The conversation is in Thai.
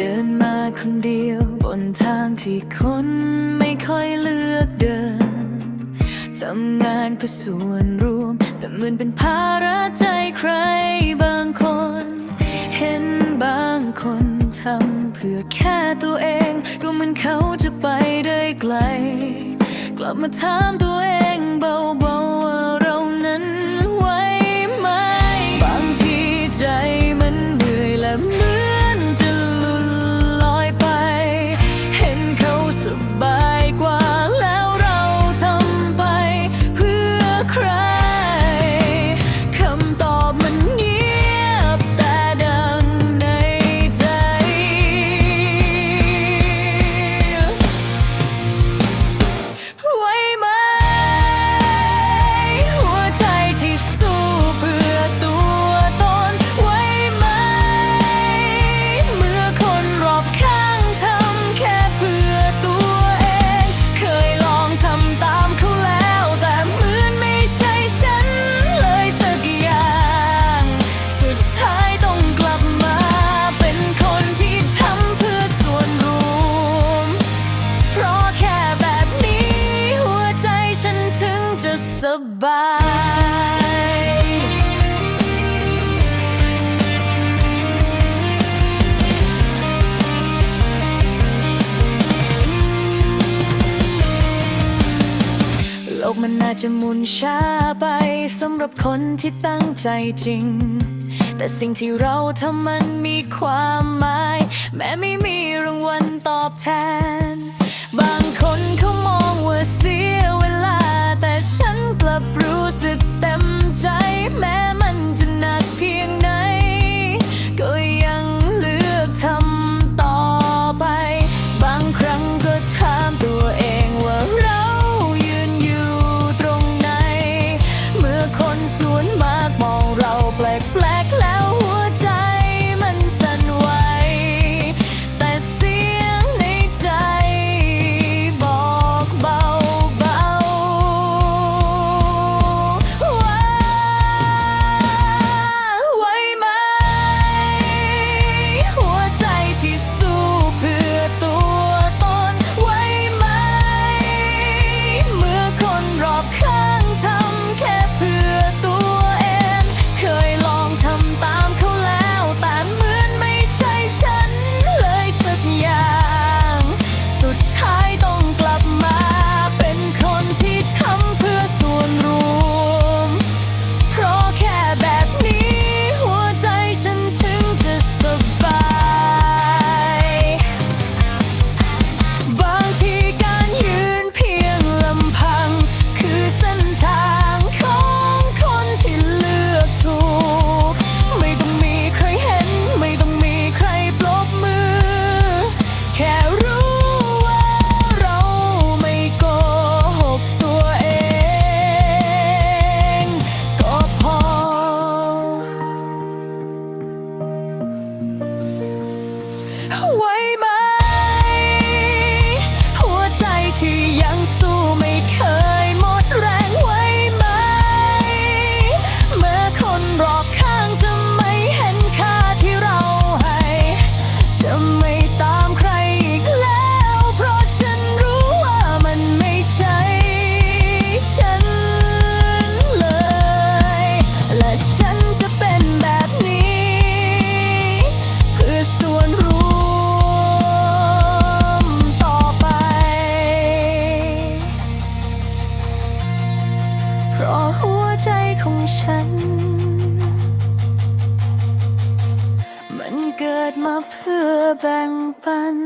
เดินมาคนเดียวบนทางที่คนไม่ค่อยเลือกเดิน ทำงานเพื่อส่วนรวม แต่เหมือนเป็นภาระใจใครบางคน เห็นบางคนทำเพื่อแค่ตัวเอง ก็เหมือนเขาจะไปได้ไกล กลับมาถามตัวเอง สบายโลกมันน่าจะหมุนช้าไปสำหรับคนที่ตั้งใจจริง แต่สิ่งที่เราทำมันมีความหมาย แม้ไม่มีรางวัลตอบแทน What? เกิดมาเพื่อแบ่งปัน